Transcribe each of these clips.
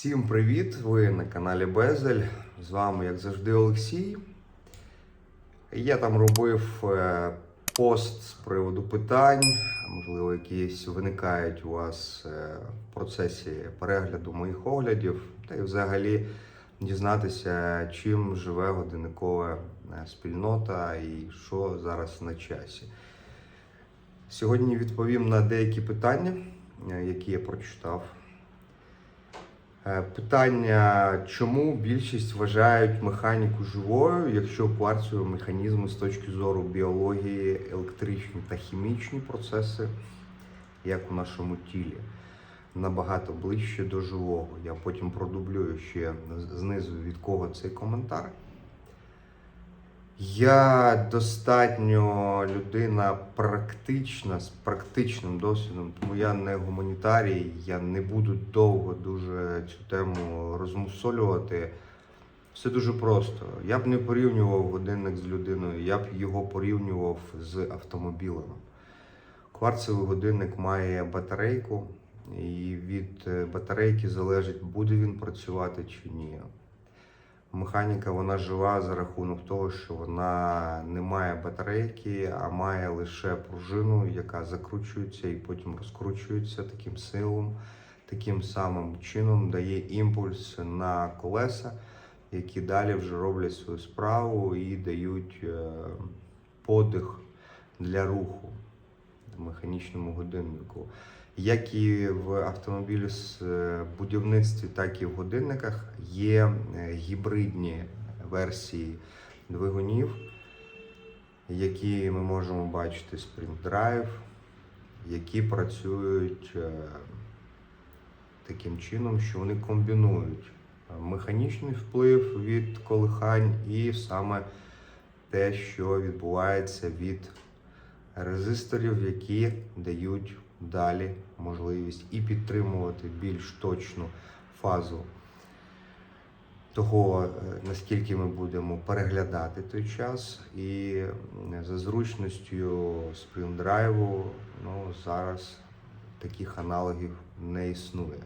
Всім привіт! Ви на каналі Безель. З вами, як завжди, Олексій. Я там робив е, пост з приводу питань, можливо, якісь виникають у вас е, в процесі перегляду моїх оглядів, та й взагалі дізнатися, чим живе годинникова е, спільнота і що зараз на часі. Сьогодні відповім на деякі питання, які я прочитав. Е, Питання, чому більшість вважають механіку живою, якщо кварцеві механізми з точки зору біології, електричні та хімічні процеси, як у нашому тілі, набагато ближче до живого. Я потім продублюю ще знизу від кого цей коментар. Я достатньо людина практична з практичним досвідом, тому я не гуманітарій, я не буду довго дуже цю тему розмусолювати. Все дуже просто. Я б не порівнював годинник з людиною, я б його порівнював з автомобілем. Кварцевий годинник має батарейку, і від е, батарейки залежить, буде він працювати чи ні. Механіка вона жива за рахунок того, що вона не має батарейки, а має лише пружину, яка закручується і потім розкручується таким силом, таким самим чином дає імпульс на колеса, які далі вже роблять свою справу і дають е, подих для руху механічному годиннику. Як і в автомобілі з е, будівництві, так і в годинниках є е, гібридні версії двигунів, які ми можемо бачити Spring Drive, які працюють е, таким чином, що вони комбінують механічний вплив від колихань і саме те, що відбувається від резисторів, які дають далі можливість і підтримувати більш точну фазу того, е, наскільки ми будемо переглядати той час. І за зручністю Spring ну, зараз таких аналогів не існує.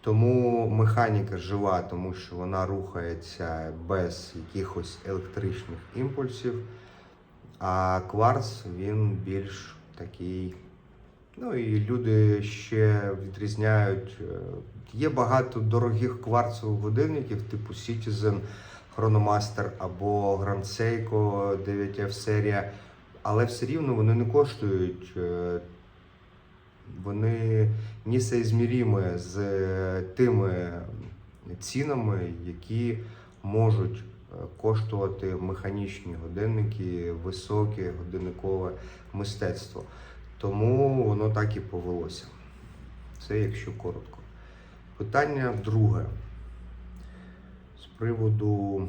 Тому механіка жива, тому що вона рухається без якихось електричних імпульсів. А кварц він більш такий. Ну і люди ще відрізняють. е, Є багато дорогих кварцевих годинників, типу Citizen, Chronomaster або Grand Seiko 9F серія, але все рівно вони не коштують. е, Вони несоізмірімі з е, тими цінами, які можуть коштувати механічні годинники, високе годинникове мистецтво. Тому воно так і повелося. Це якщо коротко. Питання друге. З приводу,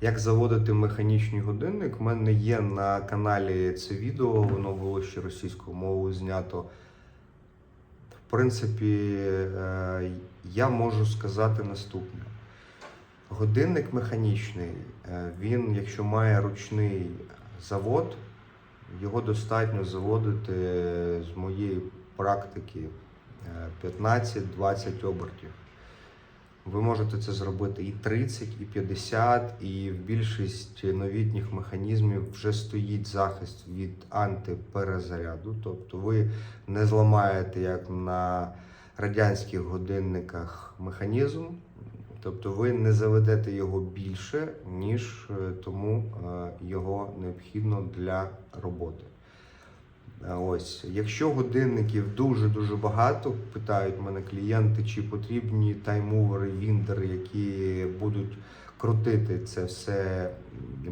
як заводити механічний годинник. У мене є на каналі це відео, воно було ще російською мовою знято. В принципі, е, я можу сказати наступне. Годинник механічний, е, він, якщо має ручний завод, його достатньо заводити е, з моєї практики е, 15-20 обертів. Ви можете це зробити і 30, і 50, і в більшості новітніх механізмів вже стоїть захист від антиперезаряду. Тобто ви не зламаєте, як на радянських годинниках, механізм. Тобто ви не заведете його більше, ніж е, тому е, його необхідно для роботи. Е, Ось, якщо годинників дуже-дуже багато, питають мене клієнти, чи потрібні таймовери, віндери, які будуть крутити це все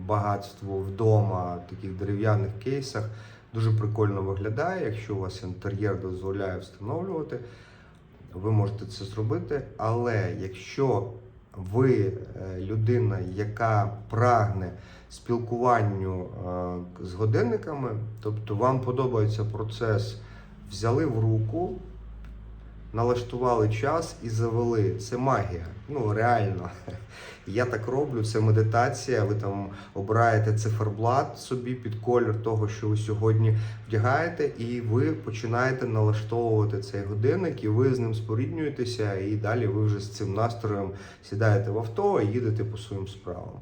багатство вдома в таких дерев'яних кейсах. Дуже прикольно виглядає, якщо у вас інтер'єр дозволяє встановлювати, ви можете це зробити. Але якщо ви е, людина, яка прагне спілкуванню е, з годинниками, тобто вам подобається процес, взяли в руку, налаштували час і завели. Це магія. Ну реально. Я так роблю, це медитація. Ви там обираєте циферблат собі під колір того, що ви сьогодні вдягаєте, і ви починаєте налаштовувати цей годинник, і ви з ним споріднюєтеся, і далі ви вже з цим настроєм сідаєте в авто і їдете по своїм справам.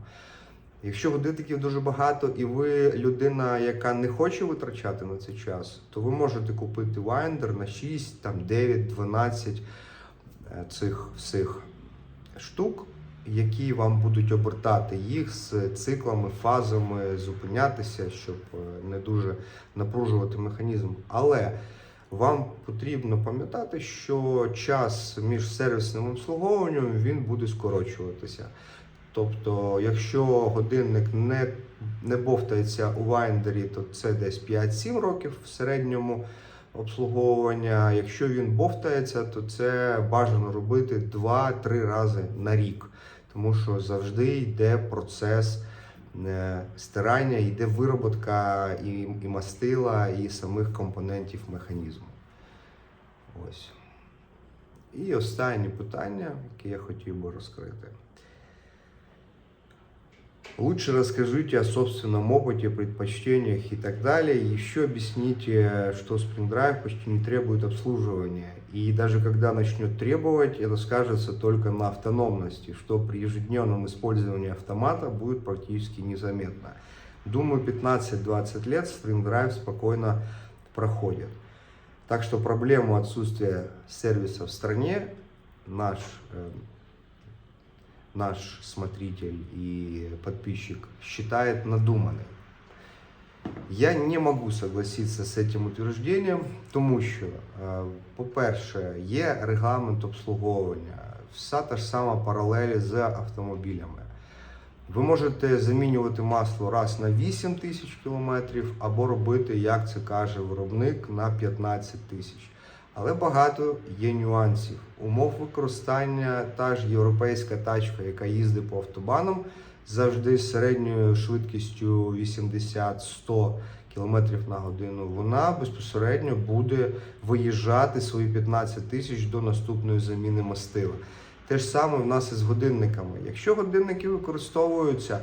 Якщо годинників дуже багато, і ви людина, яка не хоче витрачати на цей час, то ви можете купити Winder на 6, там 9, 12 е, цих всіх штук, які вам будуть обертати їх з циклами, фазами, зупинятися, щоб е, не дуже напружувати механізм. Але вам потрібно пам'ятати, що час між сервісним обслуговуванням він буде скорочуватися. Тобто, якщо годинник не, не бовтається у вайндері, то це десь 5-7 років в середньому обслуговування. Якщо він бовтається, то це бажано робити 2-3 рази на рік, тому що завжди йде процес е, стирання, йде вироботка і, і мастила, і самих компонентів механізму. Ось. І останнє питання, яке я хотів би розкрити. Лучше расскажите о собственном опыте, предпочтениях и так далее. Еще объясните, что Drive почти не требует обслуживания. И даже когда начнет требовать, это скажется только на автономности, что при ежедневном использовании автомата будет практически незаметно. Думаю, 15-20 лет Drive спокойно проходит. Так что проблему отсутствия сервиса в стране наш э, наш смотритель и подписчик считает надуманной. Я не можу согласитися з цим утвержденням, тому що, е, по-перше, є регламент обслуговування, вся та ж сама паралель з автомобілями. Ви можете замінювати масло раз на 8 тисяч кілометрів або робити, як це каже виробник, на 15 тисяч. Але багато є нюансів. Умов використання та ж європейська тачка, яка їздить по автобанам, завжди з середньою швидкістю 80-100 км на годину, вона безпосередньо буде виїжджати свої 15 тисяч до наступної заміни мастила. Те ж саме в нас і з годинниками. Якщо годинники використовуються,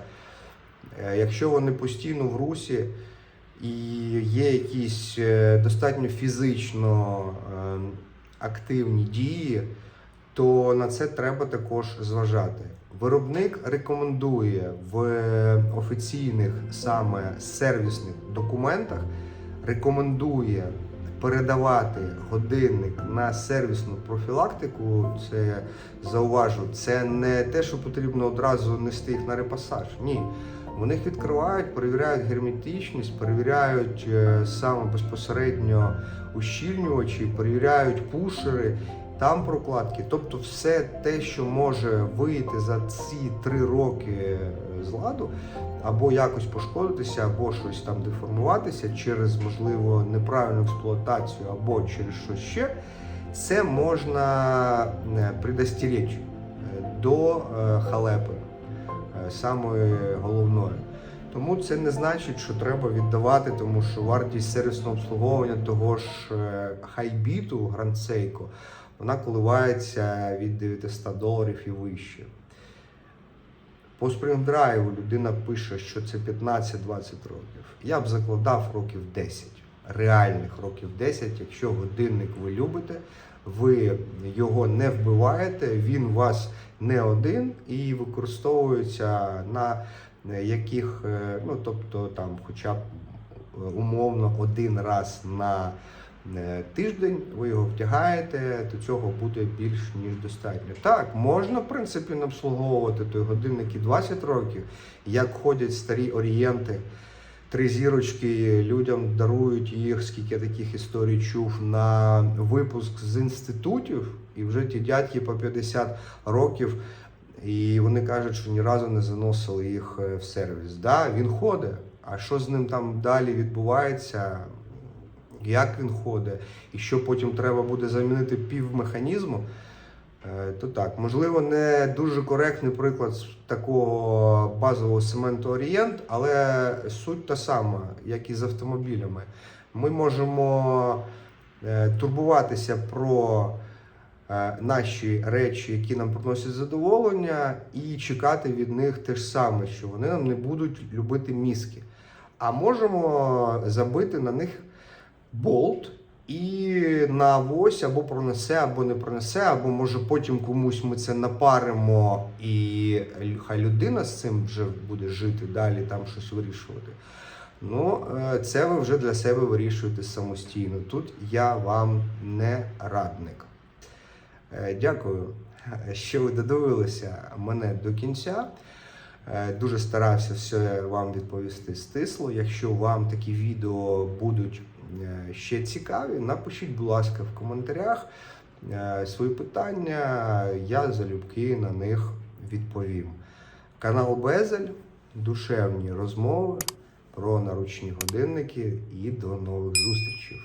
е, якщо вони постійно в русі, і є якісь е, достатньо фізично е, активні дії, то на це треба також зважати. Виробник рекомендує в офіційних саме сервісних документах, рекомендує передавати годинник на сервісну профілактику. Це зауважу, це не те, що потрібно одразу нести їх на репасаж. Ні. Вони їх відкривають, перевіряють герметичність, перевіряють е, саме безпосередньо ущільнювачі, перевіряють пушери, там прокладки. Тобто все те, що може вийти за ці три роки е, з ладу, або якось пошкодитися, або щось там деформуватися через, можливо, неправильну експлуатацію, або через щось ще, це можна е, предостеречь до халепи е, самої головної. Тому це не значить, що треба віддавати, тому що вартість сервісного обслуговування того ж е, хайбіту Grand Seiko, вона коливається від 900 доларів і вище. По Drive людина пише, що це 15-20 років. Я б закладав років 10, реальних років 10, якщо годинник ви любите, ви його не вбиваєте, він у вас не один і використовується на яких, е, ну тобто там, хоча б е, умовно один раз на е, тиждень ви його втягаєте, то цього буде більш ніж достатньо. Так, можна в принципі обслуговувати той годинник і 20 років, як ходять старі орієнти. Три зірочки людям дарують їх, скільки я таких історій чув, на випуск з інститутів, і вже ті дядьки по 50 років, і вони кажуть, що ні разу не заносили їх е, в сервіс. Да, він ходить. А що з ним там далі відбувається? Як він ходить, і що потім треба буде замінити пів механізму, то так, можливо, не дуже коректний приклад такого базового сементу Орієнт, але суть та сама, як і з автомобілями. Ми можемо е, турбуватися про е, наші речі, які нам приносять задоволення, і чекати від них те ж саме, що вони нам не будуть любити мізки. А можемо забити на них болт і на авось або пронесе, або не пронесе, або може потім комусь ми це напаримо, і хай людина з цим вже буде жити далі, там щось вирішувати. Ну, е, це ви вже для себе вирішуєте самостійно. Тут я вам не радник. Е, Дякую, що ви додивилися мене до кінця. Е, Дуже старався все вам відповісти стисло. Якщо вам такі відео будуть ще цікаві, напишіть, будь ласка, в коментарях е, свої питання. Я залюбки на них відповім. Канал Безель, душевні розмови про наручні годинники і до нових зустрічей.